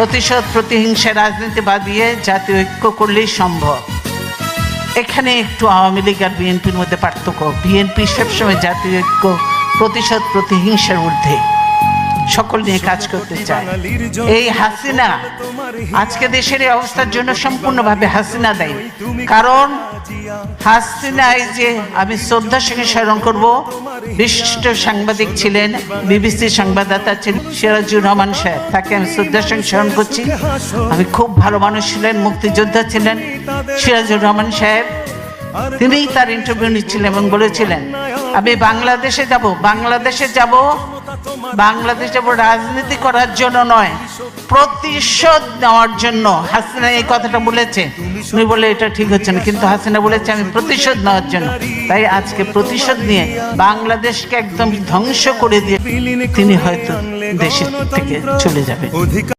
প্রতিশোধ, প্রতিহিংসা রাজনীতি বাদিয়ে জাতীয় ঐক্য করলেই সম্ভব। এখানে একটু আওয়ামী লীগ আর বিএনপির মধ্যে পার্থক্য। বিএনপি সবসময় জাতীয় ঐক্য, প্রতিশোধ, প্রতিহিংসার ঊর্ধ্বে। সকল নিয়ে কাজ করতে চায়। এই হাসিনা, আজকে দেশের এই অবস্থার জন্য সম্পূর্ণভাবে হাসিনা দেয়। কারণ হাসিনা এই যে আমি শ্রদ্ধার সঙ্গে স্মরণ করব। বিশিষ্ট সাংবাদিক ছিলেন, বিবিসি সংবাদদাতা ছিলেন সিরাজুর রহমান সাহেব। তাকে আমি শ্রদ্ধার সঙ্গে স্মরণ করছি। আমি খুব ভালো মানুষ ছিলেন, মুক্তিযোদ্ধা ছিলেন সিরাজুর রহমান সাহেব। তিনিই তার ইন্টারভিউ নিচ্ছিলেন এবং বলেছিলেন, আমি বাংলাদেশে যাব বাংলাদেশে যাব। বাংলাদেশ যাব রাজনীতি করার জন্য নয়, প্রতিশোধ নেওয়ার জন্য। হাসিনা এই কথাটা বলেছে। তুমি বলে এটা ঠিক হচ্ছে না, কিন্তু হাসিনা বলেছে আমি প্রতিশোধ নেওয়ার জন্য। তাই আজকে প্রতিশোধ নিয়ে বাংলাদেশকে একদম ধ্বংস করে দিয়ে তিনি হয়তো দেশের থেকে চলে অধিকার